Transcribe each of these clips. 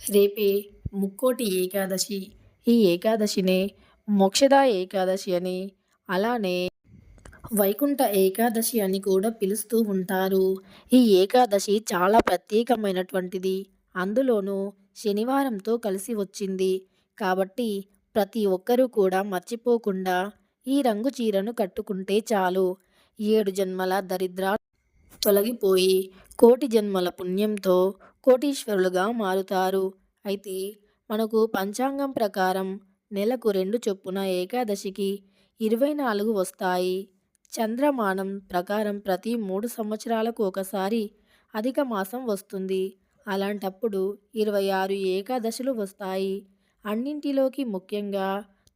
రేపే ముక్కోటి ఏకాదశి. ఈ ఏకాదశినే మోక్షద ఏకాదశి అని, అలానే వైకుంఠ ఏకాదశి అని కూడా పిలుస్తూ ఉంటారు. ఈ ఏకాదశి చాలా ప్రత్యేకమైనటువంటిది. అందులోనూ శనివారంతో కలిసి వచ్చింది. కాబట్టి ప్రతి ఒక్కరూ కూడా మర్చిపోకుండా ఈ రంగు చీరను కట్టుకుంటే చాలు ఏడు జన్మల దరిద్ర తొలగిపోయి కోటి జన్మల పుణ్యంతో కోటీశ్వరులుగా మారుతారు. అయితే మనకు పంచాంగం ప్రకారం నెలకు రెండు చొప్పున ఏకాదశికి ఇరవై నాలుగు వస్తాయి. చంద్రమానం ప్రకారం ప్రతి మూడు సంవత్సరాలకు ఒకసారి అధిక మాసం వస్తుంది. అలాంటప్పుడు ఇరవై ఆరు ఏకాదశులు వస్తాయి. అన్నింటిలోకి ముఖ్యంగా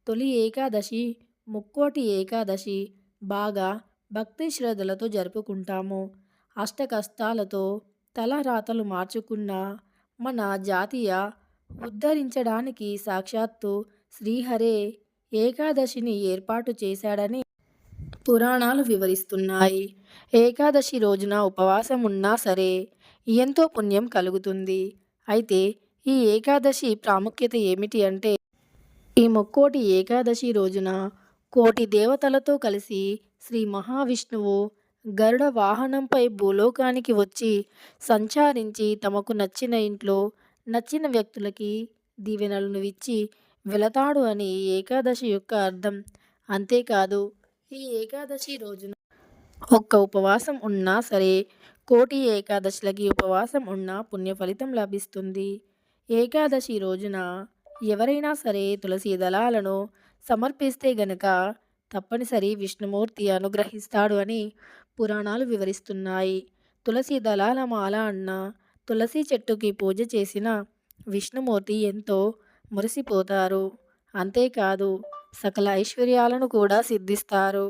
తొలి ఏకాదశి ముక్కోటి ఏకాదశి బాగా భక్తి శ్రద్ధలతో జరుపుకుంటాము. అష్టకష్టాలతో తలరాతలు మార్చుకున్న మన జాతీయ ఉద్ధరించడానికి సాక్షాత్తు శ్రీహరే ఏకాదశిని ఏర్పాటు చేశాడని పురాణాలు వివరిస్తున్నాయి. ఏకాదశి రోజున ఉపవాసం ఉన్నా సరే ఎంతో పుణ్యం కలుగుతుంది. అయితే ఈ ఏకాదశి ప్రాముఖ్యత ఏమిటి అంటే ఈ ముక్కోటి ఏకాదశి రోజున కోటి దేవతలతో కలిసి శ్రీ మహావిష్ణువు గరుడ వాహనంపై భూలోకానికి వచ్చి సంచారించి తమకు నచ్చిన ఇంట్లో నచ్చిన వ్యక్తులకి దీవెనలను ఇచ్చి వెళతాడు అని ఏకాదశి యొక్క అర్థం. అంతేకాదు ఈ ఏకాదశి రోజున ఒక్క ఉపవాసం ఉన్నా సరే కోటి ఏకాదశులకి ఉపవాసం ఉన్నా పుణ్య ఫలితం లభిస్తుంది. ఏకాదశి రోజున ఎవరైనా సరే తులసి దళాలను సమర్పిస్తే గనక తప్పనిసరి విష్ణుమూర్తి అనుగ్రహిస్తాడు అని పురాణాలు వివరిస్తున్నాయి. తులసి దళాల మాల అన్న తులసి చెట్టుకి పూజ చేసిన విష్ణుమూర్తి ఎంతో మురిసిపోతారు. అంతేకాదు సకల ఐశ్వర్యాలను కూడా సిద్ధిస్తారు.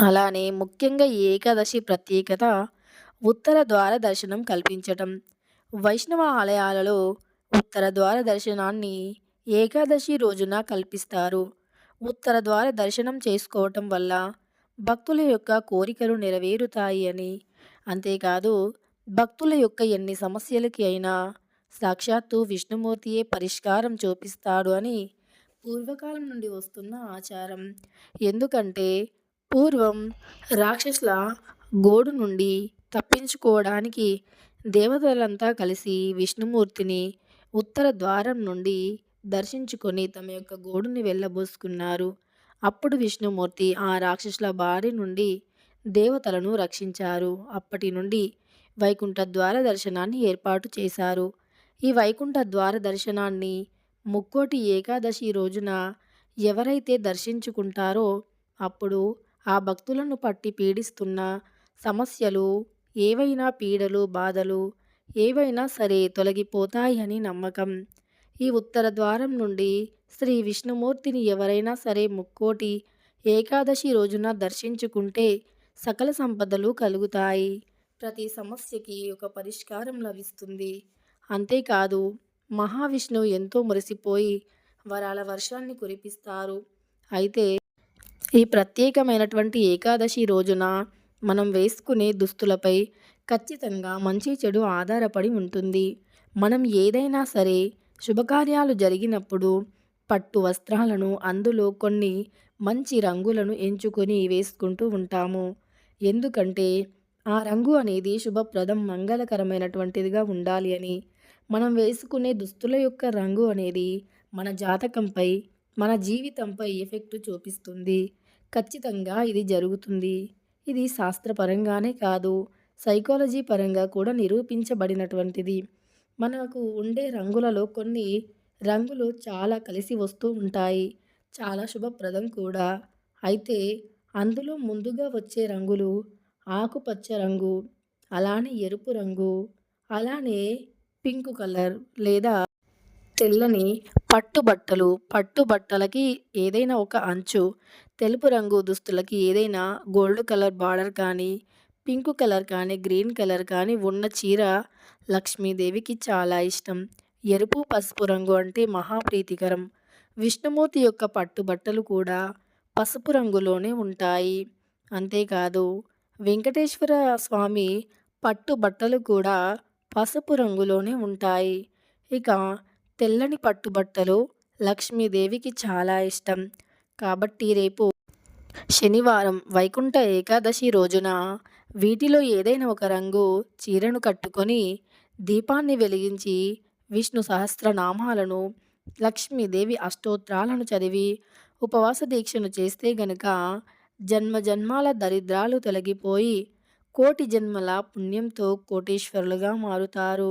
అలానే ముఖ్యంగా ఈ ఏకాదశి ప్రత్యేకత ఉత్తర ద్వార దర్శనం కల్పించటం. వైష్ణవ ఆలయాలలో ఉత్తర ద్వార దర్శనాన్ని ఏకాదశి రోజున కల్పిస్తారు. ఉత్తర ద్వార దర్శనం చేసుకోవటం వల్ల భక్తుల యొక్క కోరికలు నెరవేరుతాయి అని, అంతేకాదు భక్తుల యొక్క ఎన్ని సమస్యలకి అయినా సాక్షాత్తు విష్ణుమూర్తియే పరిష్కారం చూపిస్తాడు అని పూర్వకాలం నుండి వస్తున్న ఆచారం. ఎందుకంటే పూర్వం రాక్షసుల గోడు నుండి తప్పించుకోవడానికి దేవతలంతా కలిసి విష్ణుమూర్తిని ఉత్తర ద్వారం నుండి దర్శించుకొని తమ యొక్క గోడుని వెళ్ళబోసుకున్నారు. అప్పుడు విష్ణుమూర్తి ఆ రాక్షసుల బారి నుండి దేవతలను రక్షించారు. అప్పటి నుండి వైకుంఠ ద్వార దర్శనాన్ని ఏర్పాటు చేశారు. ఈ వైకుంఠ ద్వార దర్శనాన్ని ముక్కోటి ఏకాదశి రోజున ఎవరైతే దర్శించుకుంటారో అప్పుడు ఆ భక్తులను పట్టి పీడిస్తున్న సమస్యలు ఏవైనా పీడలు బాధలు ఏవైనా సరే తొలగిపోతాయని నమ్మకం. ఈ ఉత్తర ద్వారం నుండి శ్రీ విష్ణుమూర్తిని ఎవరైనా సరే ముక్కోటి ఏకాదశి రోజున దర్శించుకుంటే సకల సంపదలు కలుగుతాయి. ప్రతి సమస్యకి ఒక పరిష్కారం లభిస్తుంది. అంతేకాదు మహావిష్ణువు ఎంతో మురిసిపోయి వరాల వర్షాన్ని కురిపిస్తారు. అయితే ఈ ప్రత్యేకమైనటువంటి ఏకాదశి రోజున మనం వేసుకునే దుస్తులపై ఖచ్చితంగా మంచి చెడు ఆధారపడి ఉంటుంది. మనం ఏదైనా సరే శుభకార్యాలు జరిగినప్పుడు పట్టు వస్త్రాలను అందులో కొన్ని మంచి రంగులను ఎంచుకొని వేసుకుంటూ ఉంటాము. ఎందుకంటే ఆ రంగు అనేది శుభప్రదం మంగళకరమైనటువంటిదిగా ఉండాలి అని. మనం వేసుకునే దుస్తుల యొక్క రంగు అనేది మన జాతకంపై మన జీవితంపై ఎఫెక్ట్ చూపిస్తుంది. ఖచ్చితంగా ఇది జరుగుతుంది. ఇది శాస్త్రపరంగానే కాదు సైకాలజీ పరంగా కూడా నిరూపించబడినటువంటిది. మనకు ఉండే రంగులలో కొన్ని రంగులు చాలా కలిసి వస్తూ ఉంటాయి. చాలా శుభప్రదం కూడా. అయితే అందులో ముందుగా వచ్చే రంగులు ఆకుపచ్చ రంగు, అలానే ఎరుపు రంగు, అలానే పింక్ కలర్ లేదా తెల్లని పట్టు బట్టలు పట్టు బట్టలకి ఏదైనా ఒక అంచు తెలుపు రంగు దుస్తులకి ఏదైనా గోల్డ్ కలర్ బార్డర్ కానీ పింక్ కలర్ కానీ గ్రీన్ కలర్ కానీ ఉన్న చీర లక్ష్మీదేవికి చాలా ఇష్టం. ఎరుపు పసుపు రంగు అంటే మహాప్రీతికరం. విష్ణుమూర్తి యొక్క పట్టు బట్టలు కూడా పసుపు రంగులోనే ఉంటాయి. అంతేకాదు వెంకటేశ్వర స్వామి పట్టు బట్టలు కూడా పసుపు రంగులోనే ఉంటాయి. ఇక తెల్లని పట్టుబట్టలు లక్ష్మీదేవికి చాలా ఇష్టం కాబట్టి రేపు శనివారం వైకుంఠ ఏకాదశి రోజున వీటిలో ఏదైనా ఒక రంగు చీరను కట్టుకొని దీపాన్ని వెలిగించి విష్ణు సహస్రనామాలను లక్ష్మీదేవి అష్టోత్రాలను చదివి ఉపవాస దీక్షను చేస్తే గనుక జన్మ జన్మాల దరిద్రాలు తొలగిపోయి కోటి జన్మల పుణ్యంతో కోటీశ్వరులుగా మారుతారు.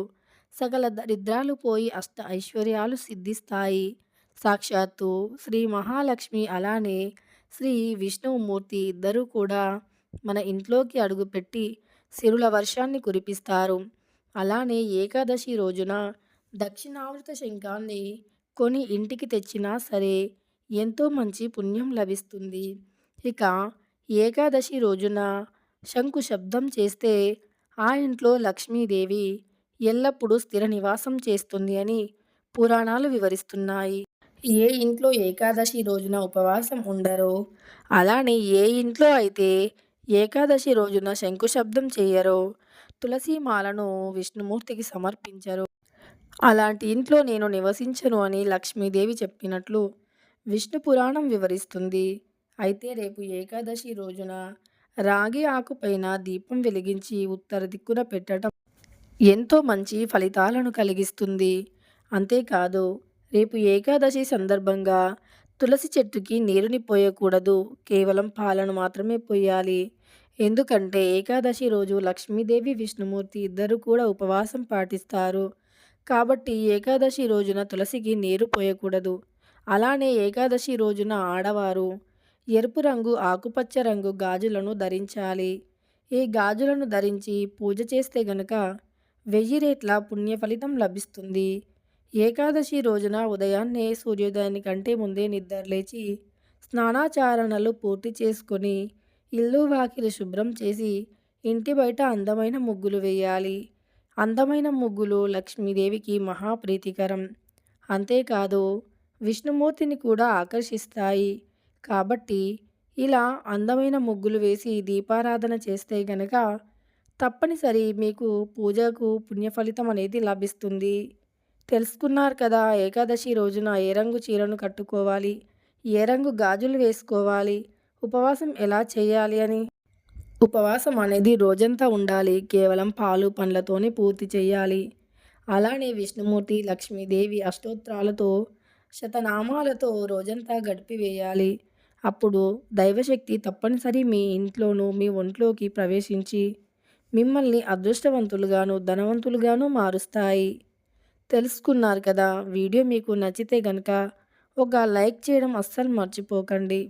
సకల దరిద్రాలు పోయి అష్ట ఐశ్వర్యాలు సిద్ధిస్తాయి. సాక్షాత్తు శ్రీ మహాలక్ష్మి అలానే శ్రీ విష్ణుమూర్తి ఇద్దరూ కూడా మన ఇంట్లోకి అడుగుపెట్టి సిరుల వర్షాన్ని కురిపిస్తారు. అలానే ఏకాదశి రోజున దక్షిణావృత శంఖాన్ని కొని ఇంటికి తెచ్చినా సరే ఎంతో మంచి పుణ్యం లభిస్తుంది. ఇక ఏకాదశి రోజున శంకు శబ్దం చేస్తే ఆ ఇంట్లో లక్ష్మీదేవి ఎల్లప్పుడూ స్థిర నివాసం చేస్తుంది అని పురాణాలు వివరిస్తున్నాయి. ఏ ఇంట్లో ఏకాదశి రోజున ఉపవాసం ఉండరో అలానే ఏ ఇంట్లో అయితే ఏకాదశి రోజున శంకుశబ్దం చేయరు. చేయరో మాలను విష్ణుమూర్తికి సమర్పించరు. అలాంటి ఇంట్లో నేను నివసించను అని లక్ష్మీదేవి చెప్పినట్లు విష్ణు పురాణం వివరిస్తుంది. అయితే రేపు ఏకాదశి రోజున రాగి ఆకుపైన దీపం వెలిగించి ఉత్తర దిక్కున పెట్టడం ఎంతో మంచి ఫలితాలను కలిగిస్తుంది. అంతేకాదు రేపు ఏకాదశి సందర్భంగా తులసి చెట్టుకి నీరుని పోయకూడదు. కేవలం పాలను మాత్రమే పోయాలి. ఎందుకంటే ఏకాదశి రోజు లక్ష్మీదేవి విష్ణుమూర్తి ఇద్దరు కూడా ఉపవాసం పాటిస్తారు. కాబట్టి ఏకాదశి రోజున తులసికి నీరు పోయకూడదు. అలానే ఏకాదశి రోజున ఆడవారు ఎరుపు రంగు ఆకుపచ్చ రంగు గాజులను ధరించాలి. ఈ గాజులను ధరించి పూజ చేస్తే గనక వెయ్యి రేట్ల పుణ్య ఫలితం లభిస్తుంది. ఏకాదశి రోజున ఉదయాన్నే సూర్యోదయానికంటే ముందే నిద్రలేచి స్నానాచారణలు పూర్తి చేసుకొని ఇల్లు వాకిలి శుభ్రం చేసి ఇంటి బయట అందమైన ముగ్గులు వేయాలి. అందమైన ముగ్గులు లక్ష్మీదేవికి మహాప్రీతికరం. అంతేకాదు విష్ణుమూర్తిని కూడా ఆకర్షిస్తాయి. కాబట్టి ఇలా అందమైన ముగ్గులు వేసి దీపారాధన చేస్తే గనక తప్పనిసరి మీకు పూజకు పుణ్యఫలితం అనేది లభిస్తుంది. తెలుసుకున్నారు కదా ఏకాదశి రోజున ఏ రంగు చీరను కట్టుకోవాలి? ఏ రంగు గాజులు వేసుకోవాలి? ఉపవాసం ఎలా చేయాలి అని? ఉపవాసం అనేది రోజంతా ఉండాలి కేవలం పాలు పండ్లతోనే పూర్తి చేయాలి. అలానే విష్ణుమూర్తి లక్ష్మీదేవి అష్టోత్రాలతో శతనామాలతో రోజంతా గడిపివేయాలి అప్పుడు దైవశక్తి తప్పనిసరి మీ ఇంట్లోనూ మీ ఒంట్లోకి ప్రవేశించి మిమ్మల్ని అదృష్టవంతులుగాను ధనవంతులుగాను మారుస్తాయి. తెలుసుకున్నారు కదా. వీడియో మీకు నచ్చితే గనక ఒక లైక్ చేయడం అస్సలు మర్చిపోకండి.